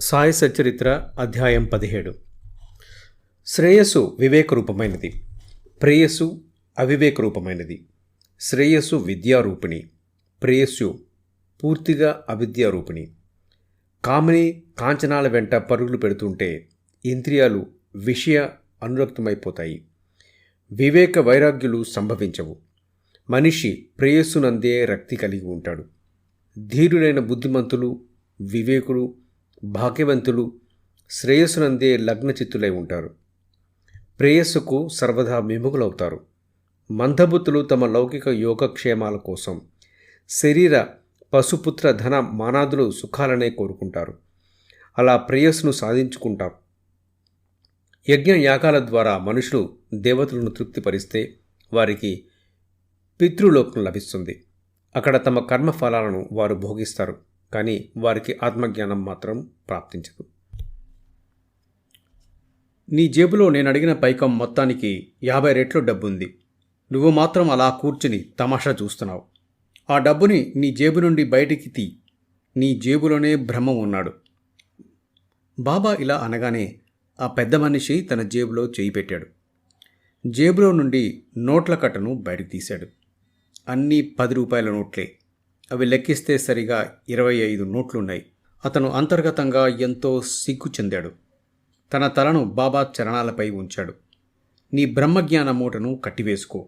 సాయి సచరిత్ర అధ్యాయం పదిహేడు. శ్రేయస్సు వివేక రూపమైనది ప్రేయస్సు అవివేక రూపమైనది శ్రేయస్సు విద్యారూపిణి. ప్రేయస్సు పూర్తిగా అవిద్యారూపిణి. కామిని కాంచనాల వెంట పరుగులు పెడుతుంటే ఇంద్రియాలు విషయ అనురక్తమైపోతాయి. వివేక వైరాగ్యులు సంభవించవు. మనిషి ప్రేయస్సునందే రక్తి కలిగి ఉంటాడు. ధీరులైన బుద్ధిమంతులు వివేకులు భాగ్యవంతులు శ్రేయస్సునందే లగ్నచిత్తులై ఉంటారు. ప్రేయస్సుకు సర్వదా విముఖులవుతారు. మందబుద్ధులు తమ లౌకిక యోగక్షేమాల కోసం శరీర పశుపుత్ర ధన మానాదులు సుఖాలనే కోరుకుంటారు. అలా ప్రేయస్సును సాధించుకుంటారు యజ్ఞ యాగాల ద్వారా మనుషులు దేవతలను తృప్తిపరిస్తే వారికి పితృలోకం లభిస్తుంది. అక్కడ తమ కర్మఫలాలను వారు భోగిస్తారు. కానీ వారికి ఆత్మజ్ఞానం మాత్రం ప్రాప్తించదు. నీ జేబులో నేను అడిగిన పైకం మొత్తానికి యాభై రెట్లు డబ్బుంది. నువ్వు మాత్రం అలా కూర్చుని తమాషా చూస్తున్నావు. ఆ డబ్బుని నీ జేబు నుండి బయటికి తీ. నీ జేబులోనే భ్రమం ఉన్నాడు. బాబా ఇలా అనగానే ఆ పెద్ద మనిషి తన జేబులో చేయి పెట్టాడు. జేబులో నుండి నోట్ల కట్టను బయటకు తీశాడు. అన్నీ పది రూపాయల నోట్లే. అవి లెక్కిస్తే సరిగా ఇరవై ఐదు నోట్లున్నాయి. అతను అంతర్గతంగా ఎంతో సిగ్గు చెందాడు. తన తలను బాబా చరణాలపై ఉంచాడు. నీ బ్రహ్మజ్ఞాన మూటను కట్టివేసుకో.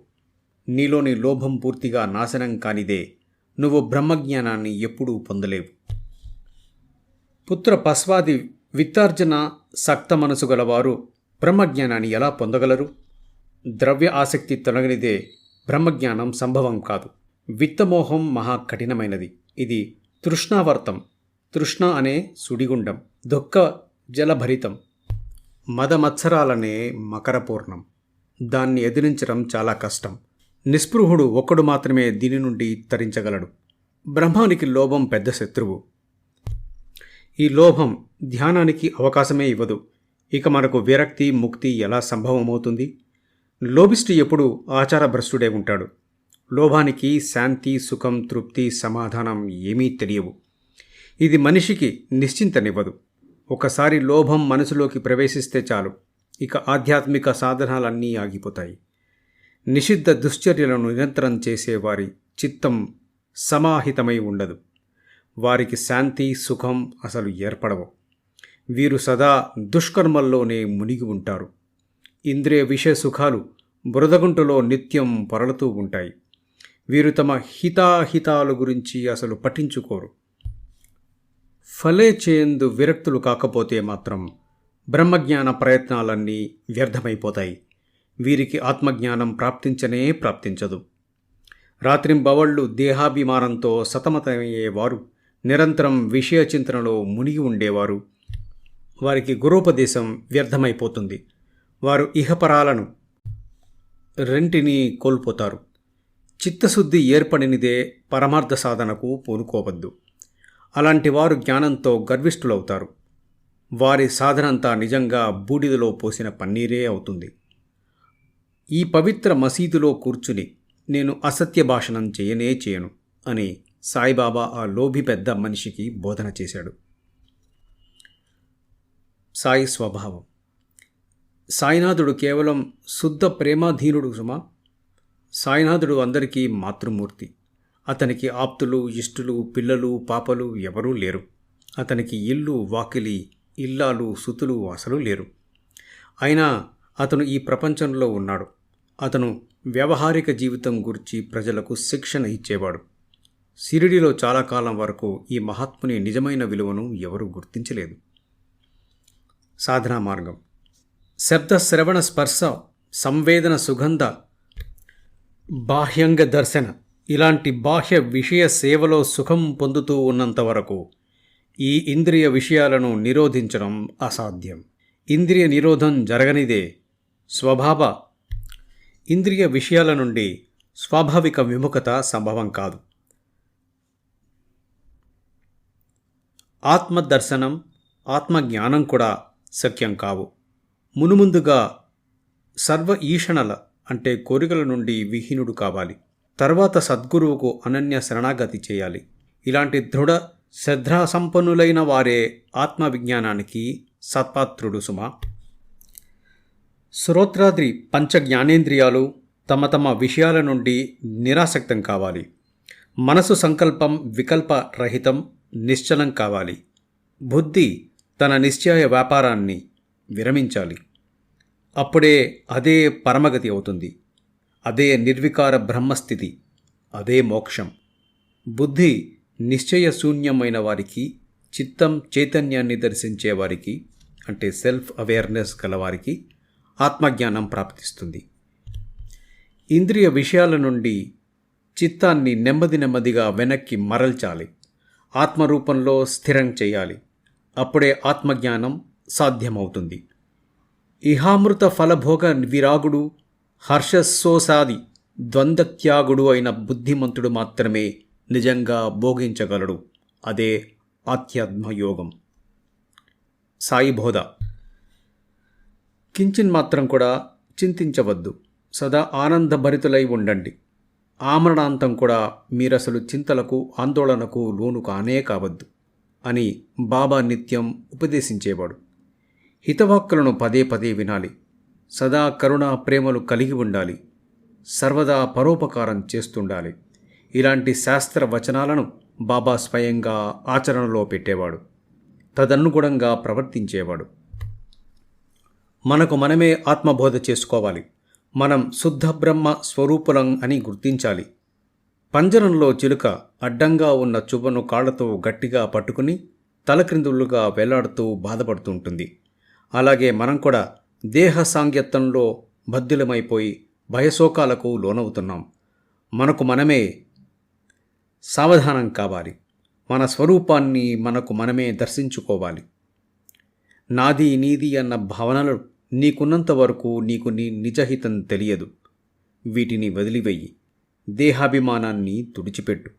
నీలోని లోభం పూర్తిగా నాశనం కానిదే నువ్వు బ్రహ్మజ్ఞానాన్ని ఎప్పుడూ పొందలేవు. పుత్ర పస్వాది విత్తార్జన సక్త మనసు గలవారు బ్రహ్మజ్ఞానాన్ని ఎలా పొందగలరు? ద్రవ్య ఆసక్తి తొలగనిదే బ్రహ్మజ్ఞానం సంభవం కాదు. విత్తమోహం మహా కఠినమైనది ఇది తృష్ణావర్తం. తృష్ణ అనే సుడిగుండం. దుఃఖ జలభరితం. మదమత్సరాలనే మకరపూర్ణం. దాన్ని ఎదిరించడం చాలా కష్టం. నిస్పృహుడు ఒక్కడు మాత్రమే దీని నుండి తరించగలడు. బ్రహ్మానికి లోభం పెద్ద శత్రువు. ఈ లోభం ధ్యానానికి అవకాశమే ఇవ్వదు. ఇక మనకు విరక్తి ముక్తి ఎలా సంభవమవుతుంది? లోభిష్టి ఎప్పుడు ఆచారభ్రష్టుడే ఉంటాడు. లోభానికి శాంతి సుఖం తృప్తి సమాధానం ఏమీ తెలియవు. ఇది మనిషికి నిశ్చింతనివ్వదు. ఒకసారి లోభం మనసులోకి ప్రవేశిస్తే చాలు. ఇక ఆధ్యాత్మిక సాధనాలన్నీ ఆగిపోతాయి. నిషిద్ధ దుశ్చర్యలను నిరంతరం చేసేవారి చిత్తం సమాహితమై ఉండదు. వారికి శాంతి సుఖం అసలు ఏర్పడవు. వీరు సదా దుష్కర్మల్లోనే మునిగి ఉంటారు. ఇంద్రియ విషయ సుఖాలు బురదగుంటలో నిత్యం పొరలుతూ ఉంటాయి. వీరు తమ హితాహితాల గురించి అసలు పఠించుకోరు ఫలే చేయందు విరక్తులు కాకపోతే మాత్రం బ్రహ్మజ్ఞాన ప్రయత్నాలన్నీ వ్యర్థమైపోతాయి. వీరికి ఆత్మజ్ఞానం ప్రాప్తించనే ప్రాప్తించదు. రాత్రింబవళ్ళు దేహాభిమానంతో సతమతమయ్యేవారు నిరంతరం విషయ చింతనలో మునిగి ఉండేవారు. వారికి గురోపదేశం వ్యర్థమైపోతుంది. వారు ఇహపరాలను రెంటిని కోల్పోతారు. చిత్తశుద్ధి ఏర్పడినదే పరమార్థ సాధనకు పూనుకోవద్దు. అలాంటి వారు జ్ఞానంతో గర్విష్ఠులవుతారు. వారి సాధనంతా నిజంగా బూడిదలో పోసిన పన్నీరే అవుతుంది. ఈ పవిత్ర మసీదులో కూర్చుని నేను అసత్య భాషణం చేయనే చేయను అని సాయిబాబా ఆ లోభి పెద్ద మనిషికి బోధన చేశాడు. సాయి స్వభావం. సాయినాథుడు కేవలం శుద్ధ ప్రేమాధీనుడు సుమా సాయినాథుడు అందరికీ మాతృమూర్తి. అతనికి ఆప్తులు ఇష్టులు పిల్లలు పాపలు ఎవరూ లేరు. అతనికి ఇల్లు వాకిలి ఇల్లాలు సుతులు అసలు లేరు. అయినా అతను ఈ ప్రపంచంలో ఉన్నాడు. అతను వ్యవహారిక జీవితం గురించి ప్రజలకు శిక్షణ ఇచ్చేవాడు. సిరిడిలో చాలా కాలం వరకు ఈ మహాత్ముని నిజమైన విలువను ఎవరూ గుర్తించలేదు. సాధనా మార్గం. శబ్ద శ్రవణ స్పర్శ సంవేదన సుగంధ బాహ్యంగ దర్శన. ఇలాంటి బాహ్య విషయ సేవలో సుఖం పొందుతూ ఉన్నంత వరకు ఈ ఇంద్రియ విషయాలను నిరోధించడం అసాధ్యం. ఇంద్రియ నిరోధం జరగనిదే. స్వభావ. ఇంద్రియ విషయాల నుండి స్వాభావిక విముఖత సంభవం కాదు. ఆత్మదర్శనం ఆత్మజ్ఞానం కూడా శక్యం కావు. మునుముందుగా సర్వ ఈషణల అంటే కోరికల నుండి విహీనుడు కావాలి. తర్వాత సద్గురువుకు అనన్య శరణాగతి చేయాలి. ఇలాంటి దృఢ శ్రద్ధాసంపన్నులైన వారే ఆత్మవిజ్ఞానానికి సత్పాత్రుడు సుమా. శ్రోత్రాద్రి పంచ జ్ఞానేంద్రియాలు తమ తమ విషయాల నుండి నిరాసక్తం కావాలి. మనసు సంకల్పం వికల్ప రహితం నిశ్చలం కావాలి. బుద్ధి తన నిశ్చయ వ్యాపారాన్ని విరమించాలి. అప్పుడే అదే పరమగతి అవుతుంది. అదే నిర్వికార బ్రహ్మస్థితి. అదే మోక్షం. బుద్ధి నిశ్చయ శూన్యమైన వారికి చిత్తం చైతన్యాన్ని దర్శించే వారికి అంటే సెల్ఫ్ అవేర్నెస్ గలవారికి ఆత్మజ్ఞానం ప్రాప్తిస్తుంది. ఇంద్రియ విషయాల నుండి చిత్తాన్ని నెమ్మది నెమ్మదిగా వెనక్కి మరల్చాలి. ఆత్మరూపంలో స్థిరం చేయాలి. అప్పుడే ఆత్మజ్ఞానం సాధ్యమవుతుంది. ఇహామృత ఫలభోగ విరాగుడు హర్షస్సోసాది ద్వంద్వత్యాగుడు అయిన బుద్ధిమంతుడు మాత్రమే నిజంగా భోగించగలడు. అదే ఆధ్యాత్మయోగం. సాయిబోధ కించిన్ మాత్రం కూడా చింతించవద్దు. సదా ఆనందభరితులై ఉండండి. ఆమరణాంతం కూడా మీరసలు చింతలకు ఆందోళనకు లోను కానే కావద్దు అని బాబా నిత్యం ఉపదేశించేవాడు. హితవాక్కులను పదే పదే వినాలి. సదా కరుణ ప్రేమలు కలిగి ఉండాలి. సర్వదా పరోపకారం చేస్తుండాలి. ఇలాంటి శాస్త్ర వచనాలను బాబా స్వయంగా ఆచరణలో పెట్టేవాడు. తదనుగుణంగా ప్రవర్తించేవాడు. మనకు మనమే ఆత్మబోధ చేసుకోవాలి. మనం శుద్ధ బ్రహ్మ స్వరూపులం అని గుర్తించాలి. పంజరంలో చిలుక అడ్డంగా ఉన్న చువ్వను కాళ్ళతో గట్టిగా పట్టుకుని తలక్రిందులుగా వేలాడుతూ బాధపడుతూ ఉంటుంది. అలాగే మనం కూడా దేహ సాంగత్యంలో బద్దులమైపోయి భయశోకాలకు లోనవుతున్నాం. మనకు మనమే సావధానం కావాలి. మన స్వరూపాన్ని మనకు మనమే దర్శించుకోవాలి. నాది నీది అన్న భావనలు నీకున్నంత వరకు నీకు నీ నిజహితం తెలియదు. వీటిని వదిలివెయ్యి దేహాభిమానాన్ని తుడిచిపెట్టు.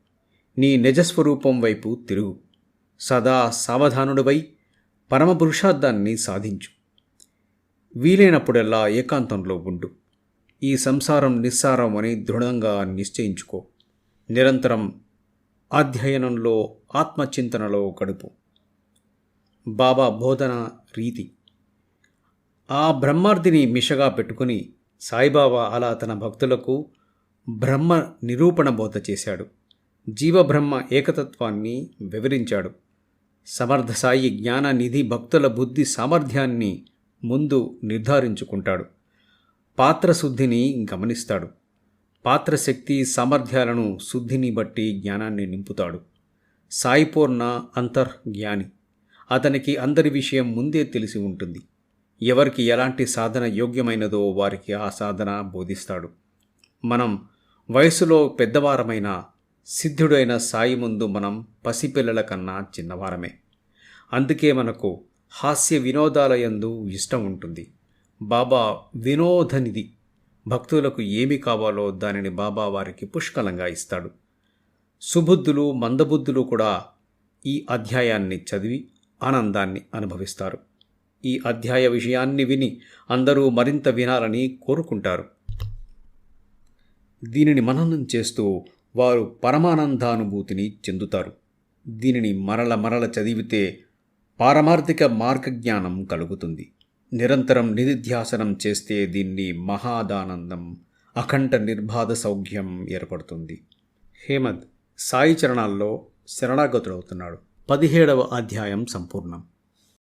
నీ నిజస్వరూపం వైపు తిరుగు. సదా సావధానుడివై పరమ పురుషార్థాన్ని సాధించు. వీలైనప్పుడల్లా ఏకాంతంలో ఉండు. ఈ సంసారం నిస్సారం అని దృఢంగా నిశ్చయించుకో. నిరంతరం అధ్యయనంలో ఆత్మచింతనలో గడుపు. బాబా బోధన రీతి. ఆ బ్రహ్మార్థిని మిషగా పెట్టుకుని సాయిబాబా అలా తన భక్తులకు బ్రహ్మ నిరూపణ బోధ చేశాడు. జీవబ్రహ్మ ఏకతత్వాన్ని వివరించాడు. సమర్థ సాయి భక్తుల బుద్ధి సామర్థ్యాన్ని ముందు నిర్ధారించుకుంటాడు. పాత్రశుద్ధిని గమనిస్తాడు. పాత్రశక్తి సామర్థ్యాలను శుద్ధిని బట్టి జ్ఞానాన్ని నింపుతాడు. సాయిపూర్ణ అంతర్జ్ఞాని. అతనికి అందరి విషయం ముందే తెలిసి ఉంటుంది. ఎవరికి ఎలాంటి సాధన యోగ్యమైనదో వారికి ఆ సాధన బోధిస్తాడు. మనం వయసులో పెద్దవారమైన సిద్ధుడైన సాయి ముందు మనం పసిపిల్లల కన్నా చిన్నవారమే. అందుకే మనకు హాస్య వినోదాల యందు ఇష్టం ఉంటుంది. బాబా వినోదనిధి భక్తులకు ఏమి కావాలో దానిని బాబా వారికి పుష్కలంగా ఇస్తాడు. సుబుద్ధులు మందబుద్ధులు కూడా ఈ అధ్యాయాన్ని చదివి ఆనందాన్ని అనుభవిస్తారు. ఈ అధ్యాయ విషయాన్ని విని అందరూ మరింత వినాలని కోరుకుంటారు. దీనిని మననం చేస్తూ వారు పరమానందానుభూతిని చెందుతారు. దీనిని మరల మరల చదివితే పారమార్థిక మార్గజ్ఞానం కలుగుతుంది. నిరంతరం నిధిధ్యాసనం చేస్తే దీన్ని మహాదానందం అఖండ నిర్బాధ సౌఖ్యం ఏర్పడుతుంది. హేమంత్ సాయి చరణాల్లో శరణాగతుడవుతున్నాడు. పదిహేడవ అధ్యాయం సంపూర్ణం.